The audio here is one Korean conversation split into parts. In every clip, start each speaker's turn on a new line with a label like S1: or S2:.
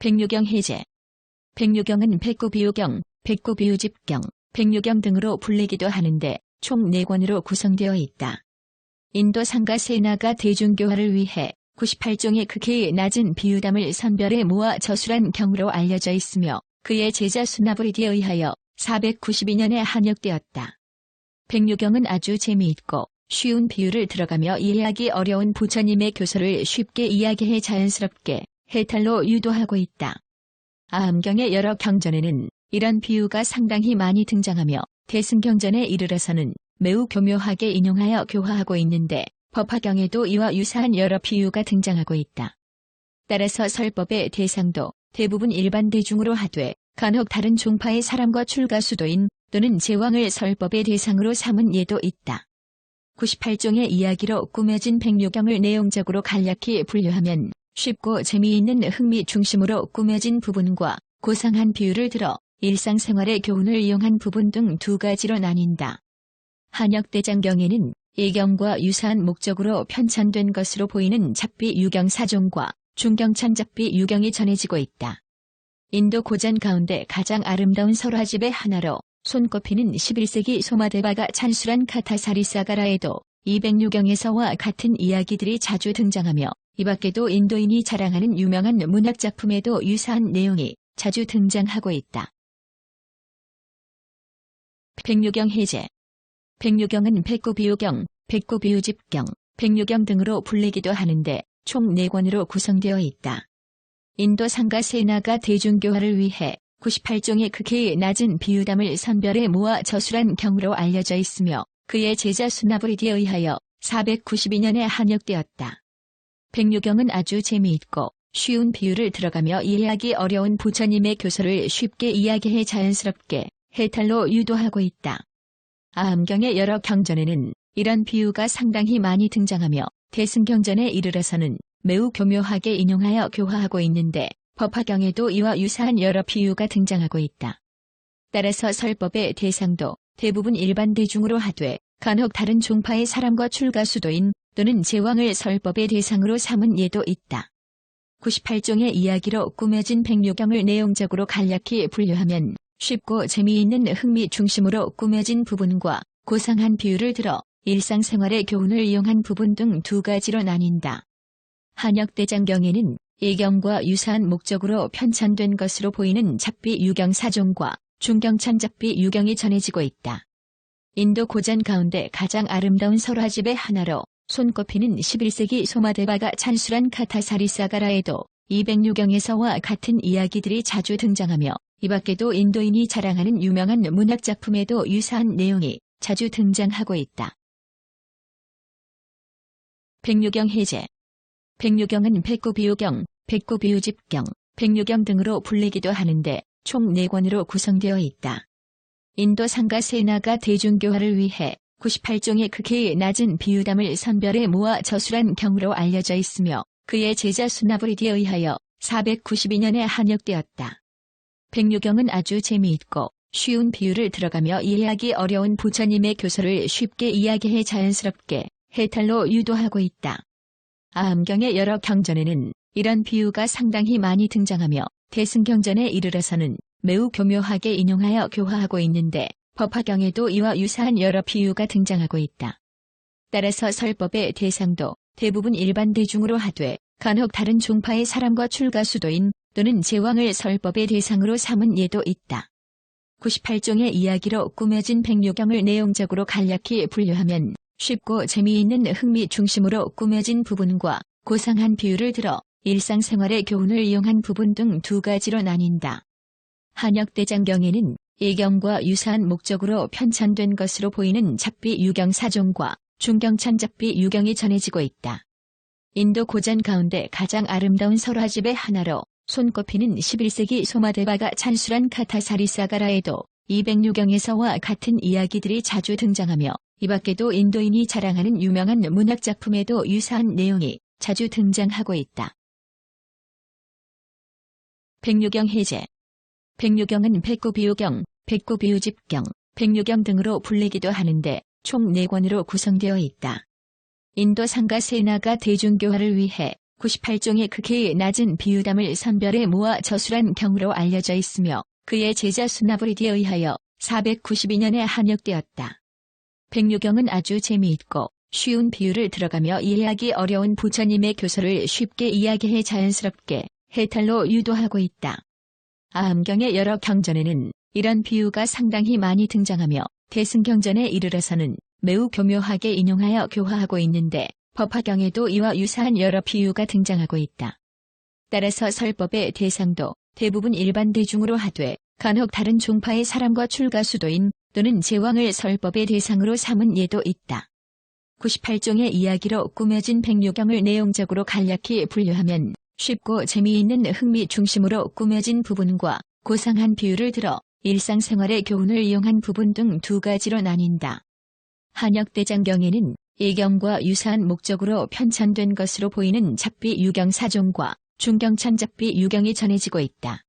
S1: 백류경 해제. 백류경은 백구비유경, 백구비유집경, 백류경 등으로 불리기도 하는데 총 4권으로 구성되어 있다. 인도 상가 세나가 대중교화를 위해 98종의 극히 낮은 비유담을 선별해 모아 저술한 경으로 알려져 있으며 그의 제자 수나브리디에 의하여 492년에 한역되었다. 백류경은 아주 재미있고 쉬운 비유를 들어가며 이해하기 어려운 부처님의 교서를 쉽게 이야기해 자연스럽게 해탈로 유도하고 있다. 아함경의 여러 경전에는 이런 비유가 상당히 많이 등장하며 대승경전에 이르러서는 매우 교묘하게 인용하여 교화하고 있는데 법화경에도 이와 유사한 여러 비유가 등장하고 있다. 따라서 설법의 대상도 대부분 일반 대중으로 하되 간혹 다른 종파의 사람과 출가수도인 또는 제왕을 설법의 대상으로 삼은 예도 있다. 98종의 이야기로 꾸며진 백류경을 내용적으로 간략히 분류하면 쉽고 재미있는 흥미 중심으로 꾸며진 부분과 고상한 비유를 들어 일상생활의 교훈을 이용한 부분 등 두 가지로 나뉜다. 한역대장경에는 예경과 유사한 목적으로 편찬된 것으로 보이는 잡비 유경 사종과 중경찬 잡비 유경이 전해지고 있다. 인도 고전 가운데 가장 아름다운 설화집의 하나로 손꼽히는 11세기 소마데바가 찬술한 카타사리사가라에도 206경에서와 같은 이야기들이 자주 등장하며 이 밖에도 인도인이 자랑하는 유명한 문학작품에도 유사한 내용이 자주 등장하고 있다. 백류경 해제 백류경은 백구비유경, 백구비유집경, 백류경 등으로 불리기도 하는데 총 4권으로 구성되어 있다. 인도 상가 세나가 대중교화를 위해 98종의 극히 낮은 비유담을 선별해 모아 저술한 경으로 알려져 있으며 그의 제자 수나브리디에 의하여 492년에 한역되었다. 백류경은 아주 재미있고 쉬운 비유를 들어가며 이해하기 어려운 부처님의 교서를 쉽게 이야기해 자연스럽게 해탈로 유도하고 있다. 아함경의 여러 경전에는 이런 비유가 상당히 많이 등장하며 대승경전에 이르러서는 매우 교묘하게 인용하여 교화하고 있는데 법화경에도 이와 유사한 여러 비유가 등장하고 있다. 따라서 설법의 대상도 대부분 일반 대중으로 하되 간혹 다른 종파의 사람과 출가수도인 또는 제왕을 설법의 대상으로 삼은 예도 있다. 98종의 이야기로 꾸며진 백류경을 내용적으로 간략히 분류하면 쉽고 재미있는 흥미 중심으로 꾸며진 부분과 고상한 비유를 들어 일상생활의 교훈을 이용한 부분 등 두 가지로 나뉜다. 한역대장경에는 예경과 유사한 목적으로 편찬된 것으로 보이는 잡비 유경 사종과 중경찬 잡비 유경이 전해지고 있다. 인도 고전 가운데 가장 아름다운 설화집의 하나로 손꼽히는 11세기 소마데바가 찬술한 카타사리사가라에도 206경에서와 같은 이야기들이 자주 등장하며 이 밖에도 인도인이 자랑하는 유명한 문학 작품에도 유사한 내용이 자주 등장하고 있다. 백류경 해제 백류경은 백구비유경, 백구비유집경, 백류경 등으로 불리기도 하는데 총 4권으로 구성되어 있다. 인도 상가 세나가 대중교화를 위해 98종의 극히 낮은 비유담을 선별해 모아 저술한 경으로 알려져 있으며 그의 제자 수나브리디에 의하여 492년에 한역되었다. 백류경은 아주 재미있고 쉬운 비유를 들어가며 이해하기 어려운 부처님의 교서를 쉽게 이야기해 자연스럽게 해탈로 유도하고 있다. 아함경의 여러 경전에는 이런 비유가 상당히 많이 등장하며 대승경전에 이르러서는 매우 교묘하게 인용하여 교화하고 있는데 법화경에도 이와 유사한 여러 비유가 등장하고 있다. 따라서 설법의 대상도 대부분 일반 대중으로 하되 간혹 다른 종파의 사람과 출가수도인 또는 제왕을 설법의 대상으로 삼은 예도 있다. 98종의 이야기로 꾸며진 백류경을 내용적으로 간략히 분류하면 쉽고 재미있는 흥미 중심으로 꾸며진 부분과 고상한 비유를 들어 일상생활의 교훈을 이용한 부분 등 두 가지로 나뉜다. 한역대장경에는 예경과 유사한 목적으로 편찬된 것으로 보이는 잡비 유경 사종과 중경찬 잡비 유경이 전해지고 있다. 인도 고전 가운데 가장 아름다운 설화집의 하나로 손꼽히는 11세기 소마데바가 찬술한 카타사리사가라에도 206경에서와 같은 이야기들이 자주 등장하며 이 밖에도 인도인이 자랑하는 유명한 문학작품에도 유사한 내용이 자주 등장하고 있다. 백류경 해제 백류경은 백구비유경, 백구비유집경, 백류경 등으로 불리기도 하는데 총 4권으로 구성되어 있다. 인도 상가 세나가 대중교화를 위해 98종의 극히 낮은 비유담을 선별해 모아 저술한 경으로 알려져 있으며 그의 제자 수나브리디에 의하여 492년에 한역되었다. 백류경은 아주 재미있고 쉬운 비유를 들어가며 이해하기 어려운 부처님의 교설을 쉽게 이야기해 자연스럽게 해탈로 유도하고 있다. 아함경의 여러 경전에는 이런 비유가 상당히 많이 등장하며 대승경전에 이르러서는 매우 교묘하게 인용하여 교화하고 있는데 법화경에도 이와 유사한 여러 비유가 등장하고 있다. 따라서 설법의 대상도 대부분 일반 대중으로 하되 간혹 다른 종파의 사람과 출가수도인 또는 제왕을 설법의 대상으로 삼은 예도 있다. 98종의 이야기로 꾸며진 백요경을 내용적으로 간략히 분류하면 쉽고 재미있는 흥미 중심으로 꾸며진 부분과 고상한 비유를 들어 일상생활의 교훈을 이용한 부분 등 두 가지로 나뉜다. 한역대장경에는 예경과 유사한 목적으로 편찬된 것으로 보이는 잡비 유경 사종과 중경찬 잡비 유경이 전해지고 있다.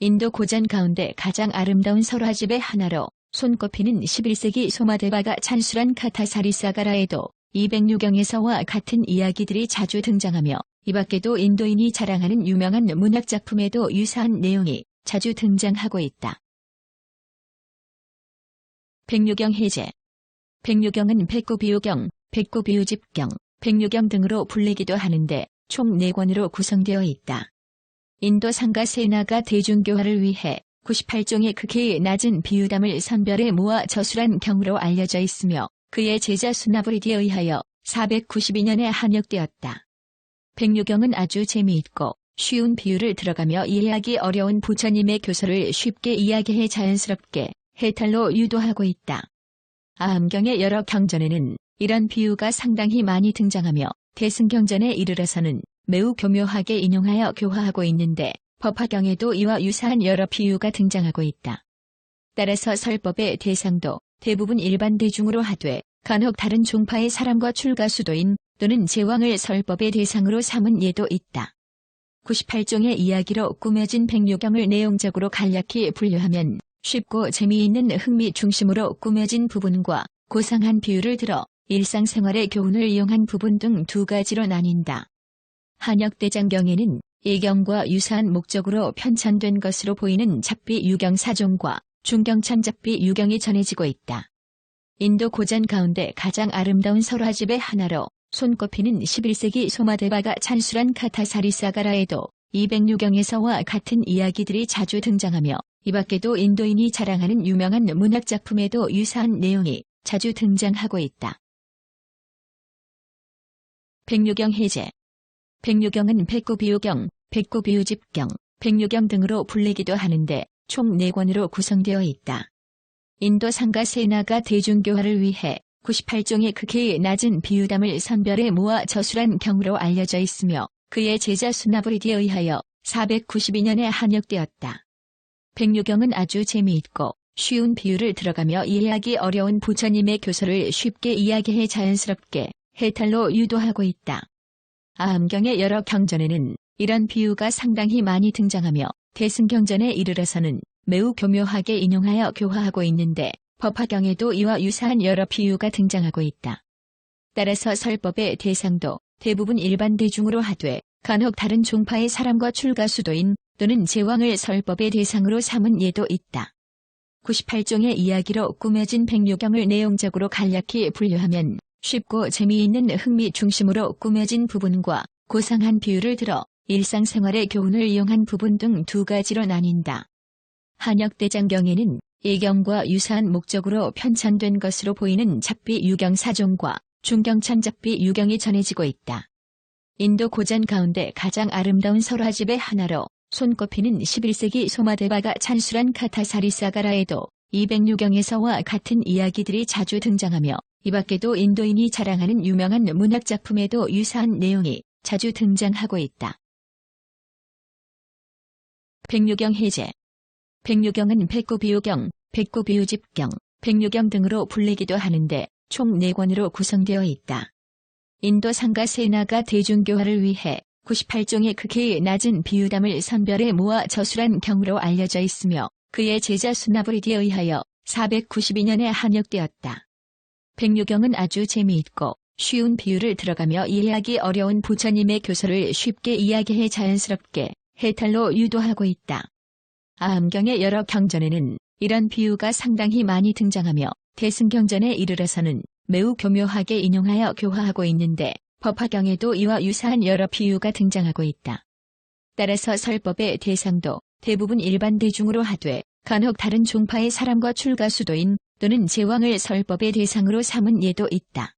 S1: 인도 고전 가운데 가장 아름다운 설화집의 하나로 손꼽히는 11세기 소마대바가 찬술한 카타사리사가라에도 206경에서와 같은 이야기들이 자주 등장하며 이 밖에도 인도인이 자랑하는 유명한 문학작품에도 유사한 내용이 자주 등장하고 있다. 백류경 해제 백류경은 백구비유경, 백구비유집경, 백류경 등으로 불리기도 하는데 총 4권으로 구성되어 있다. 인도 상가 세나가 대중교화를 위해 98종의 극히 낮은 비유담을 선별해 모아 저술한 경으로 알려져 있으며 그의 제자 수나브리디에 의하여 492년에 한역되었다. 백류경은 아주 재미있고 쉬운 비유를 들어가며 이해하기 어려운 부처님의 교설을 쉽게 이야기해 자연스럽게 해탈로 유도하고 있다. 아함경의 여러 경전에는 이런 비유가 상당히 많이 등장하며 대승경전에 이르러서는 매우 교묘하게 인용하여 교화하고 있는데 법화경에도 이와 유사한 여러 비유가 등장하고 있다. 따라서 설법의 대상도 대부분 일반 대중으로 하되 간혹 다른 종파의 사람과 출가수도인 또는 제왕을 설법의 대상으로 삼은 예도 있다. 98종의 이야기로 꾸며진 백요경을 내용적으로 간략히 분류하면 쉽고 재미있는 흥미 중심으로 꾸며진 부분과 고상한 비유를 들어 일상생활의 교훈을 이용한 부분 등 두 가지로 나뉜다. 한역대장경에는 예경과 유사한 목적으로 편찬된 것으로 보이는 잡비 유경 사종과 중경찬 잡비 유경이 전해지고 있다. 인도 고전 가운데 가장 아름다운 설화집의 하나로 손꼽히는 11세기 소마대바가 찬술한 카타사리사가라에도 206경에서와 같은 이야기들이 자주 등장하며 이 밖에도 인도인이 자랑하는 유명한 문학작품에도 유사한 내용이 자주 등장하고 있다. 백류경 해제 백류경은 백구비유경, 백구비유집경, 백류경 등으로 불리기도 하는데 총 4권으로 구성되어 있다. 인도 상가 세나가 대중교화를 위해 98종의 극히 낮은 비유담을 선별해 모아 저술한 경으로 알려져 있으며 그의 제자 수나브리디에 의하여 492년에 한역되었다. 백류경은 아주 재미있고 쉬운 비유를 들어가며 이해하기 어려운 부처님의 교설을 쉽게 이야기해 자연스럽게 해탈로 유도하고 있다. 아함경의 여러 경전에는 이런 비유가 상당히 많이 등장하며 대승경전에 이르러서는 매우 교묘하게 인용하여 교화하고 있는데 법화경에도 이와 유사한 여러 비유가 등장하고 있다. 따라서 설법의 대상도 대부분 일반 대중으로 하되 간혹 다른 종파의 사람과 출가수도인 또는 제왕을 설법의 대상으로 삼은 예도 있다. 98종의 이야기로 꾸며진 백요경을 내용적으로 간략히 분류하면 쉽고 재미있는 흥미 중심으로 꾸며진 부분과 고상한 비유를 들어 일상생활의 교훈을 이용한 부분 등 두 가지로 나뉜다. 한역대장경에는 예경과 유사한 목적으로 편찬된 것으로 보이는 잡비 유경 사종과 중경찬 잡비 유경이 전해지고 있다. 인도 고전 가운데 가장 아름다운 설화집의 하나로 손꼽히는 11세기 소마대바가 찬술한 카타사리사가라에도 206경에서와 같은 이야기들이 자주 등장하며 이 밖에도 인도인이 자랑하는 유명한 문학작품에도 유사한 내용이 자주 등장하고 있다. 백류경 해제 백류경은 백구비유경, 백구비유집경, 백류경 등으로 불리기도 하는데 총 4권으로 구성되어 있다. 인도 상가 세나가 대중교화를 위해 98종의 극히 낮은 비유담을 선별해 모아 저술한 경으로 알려져 있으며 그의 제자 수나브리디에 의하여 492년에 한역되었다. 백류경은 아주 재미있고 쉬운 비유를 들어가며 이해하기 어려운 부처님의 교설을 쉽게 이야기해 자연스럽게 해탈로 유도하고 있다. 아함경의 여러 경전에는 이런 비유가 상당히 많이 등장하며 대승경전에 이르러서는 매우 교묘하게 인용하여 교화하고 있는데 법화경에도 이와 유사한 여러 비유가 등장하고 있다. 따라서 설법의 대상도 대부분 일반 대중으로 하되 간혹 다른 종파의 사람과 출가수도인 또는 제왕을 설법의 대상으로 삼은 예도 있다.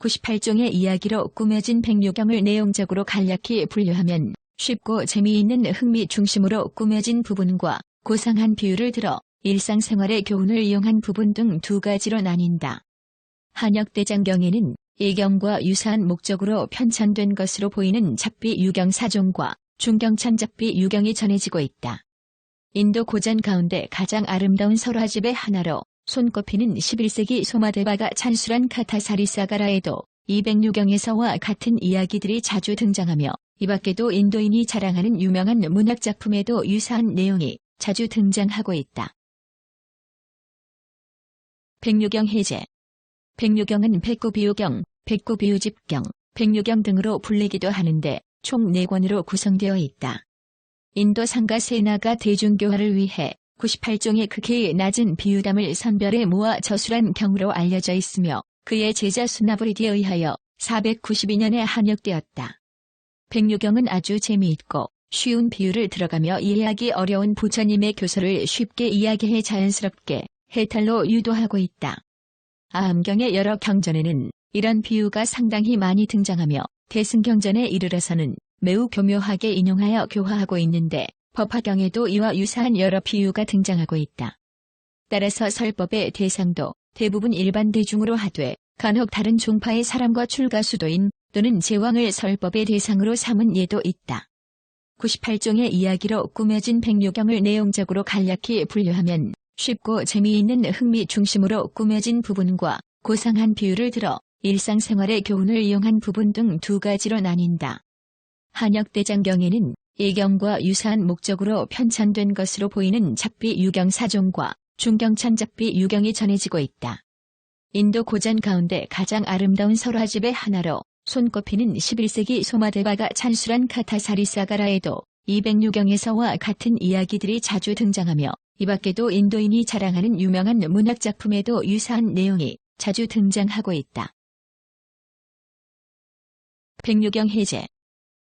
S1: 98종의 이야기로 꾸며진 백요경을 내용적으로 간략히 분류하면 쉽고 재미있는 흥미 중심으로 꾸며진 부분과 고상한 비유를 들어 일상생활의 교훈을 이용한 부분 등 두 가지로 나뉜다. 한역대장경에는 예경과 유사한 목적으로 편찬된 것으로 보이는 잡비 유경 사종과 중경찬 잡비 유경이 전해지고 있다. 인도 고전 가운데 가장 아름다운 설화집의 하나로 손꼽히는 11세기 소마데바가 찬술한 카타사리사가라에도 206경에서와 같은 이야기들이 자주 등장하며 이 밖에도 인도인이 자랑하는 유명한 문학작품에도 유사한 내용이 자주 등장하고 있다. 백유경 해제 백유경은 백구비유경, 백구비유집경, 백유경 등으로 불리기도 하는데 총 4권으로 구성되어 있다. 인도 상가 세나가 대중교화를 위해 98종의 극히 낮은 비유담을 선별해 모아 저술한 경으로 알려져 있으며 그의 제자 수나브리디에 의하여 492년에 한역되었다. 백유경은 아주 재미있고 쉬운 비유를 들어가며 이해하기 어려운 부처님의 교설을 쉽게 이야기해 자연스럽게 해탈로 유도하고 있다. 아함경의 여러 경전에는 이런 비유가 상당히 많이 등장하며 대승경전에 이르러서는 매우 교묘하게 인용하여 교화하고 있는데 법화경에도 이와 유사한 여러 비유가 등장하고 있다. 따라서 설법의 대상도 대부분 일반 대중으로 하되 간혹 다른 종파의 사람과 출가수도인 또는 제왕을 설법의 대상으로 삼은 예도 있다. 98종의 이야기로 꾸며진 백요경을 내용적으로 간략히 분류하면 쉽고 재미있는 흥미 중심으로 꾸며진 부분과 고상한 비유를 들어 일상생활의 교훈을 이용한 부분 등 두 가지로 나뉜다. 한역대장경에는 예경과 유사한 목적으로 편찬된 것으로 보이는 잡비 유경 사종과 중경찬 잡비 유경이 전해지고 있다. 인도 고전 가운데 가장 아름다운 설화집의 하나로 손꼽히는 11세기 소마데바가 찬술한 카타사리사가라에도 206경에서와 같은 이야기들이 자주 등장하며 이 밖에도 인도인이 자랑하는 유명한 문학작품에도 유사한 내용이 자주 등장하고 있다. 백유경 해제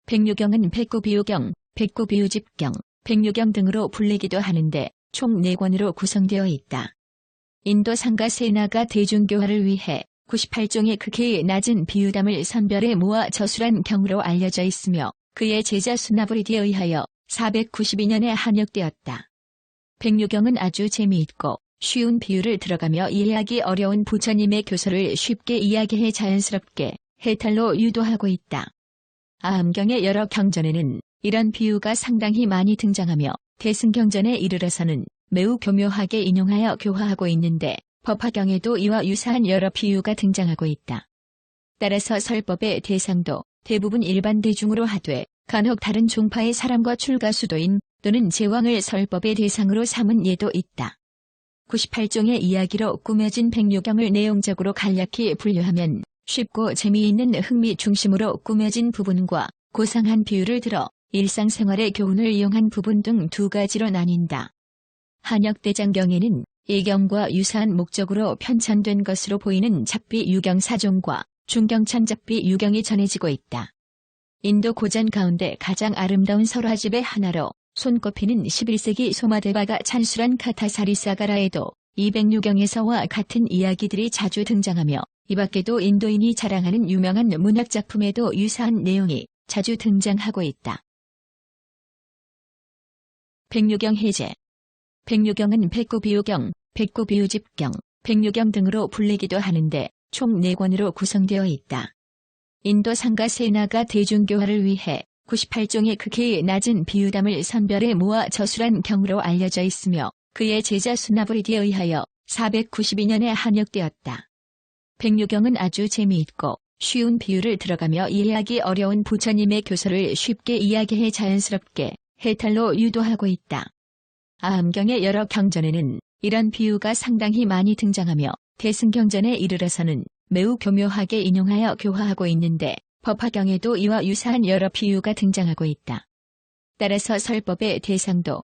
S1: 백유경은 백구비유경, 백구비유집경, 백유경 등으로 불리기도 하는데 총 4권으로 구성되어 있다. 인도 상가 세나가 대중교화를 위해 98종의 극히 낮은 비유담을 선별해 모아 저술한 경으로 알려져 있으며 그의 제자 수나브리디에 의하여 492년에 한역되었다. 백유경은 아주 재미있고 쉬운 비유를 들어가며 이해하기 어려운 부처님의 교설을 쉽게 이야기해 자연스럽게 해탈로 유도하고 있다. 아함경의 여러 경전에는 이런 비유가 상당히 많이 등장하며 대승경전에 이르러서는 매우 교묘하게 인용하여 교화하고 있는데 법화경에도 이와 유사한 여러 비유가 등장하고 있다. 따라서 설법의 대상도 대부분 일반 대중으로 하되 간혹 다른 종파의 사람과 출가수도인 또는 제왕을 설법의 대상으로 삼은 예도 있다. 98종의 이야기로 꾸며진 백요경을 내용적으로 간략히 분류하면 쉽고 재미있는 흥미 중심으로 꾸며진 부분과 고상한 비유를 들어 일상생활의 교훈을 이용한 부분 등 두 가지로 나뉜다. 한역대장경에는 예경과 유사한 목적으로 편찬된 것으로 보이는 잡비 유경 사종과 중경찬 잡비 유경이 전해지고 있다. 인도 고전 가운데 가장 아름다운 설화집의 하나로 손꼽히는 11세기 소마데바가 찬술한 카타사리사가라에도 206경에서와 같은 이야기들이 자주 등장하며 이 밖에도 인도인이 자랑하는 유명한 문학작품에도 유사한 내용이 자주 등장하고 있다. 백유경 해제 백유경은 백구비유경, 백구비유집경, 백유경 등으로 불리기도 하는데 총 4권으로 구성되어 있다. 인도 상가 세나가 대중교화를 위해 98종의 극히 낮은 비유담을 선별해 모아 저술한 경으로 알려져 있으며 그의 제자 수나브리디에 의하여 492년에 한역되었다. 백유경은 아주 재미있고 쉬운 비유를 들어가며 이해하기 어려운 부처님의 교설을 쉽게 이야기해 자연스럽게 해탈로 유도하고 있다. 아함경의 여러 경전에는 이런 비유가 상당히 많이 등장하며 대승경전에 이르러서는 매우 교묘하게 인용하여 교화하고 있는데 법화경에도 이와 유사한 여러 비유가 등장하고 있다. 따라서 설법의 대상도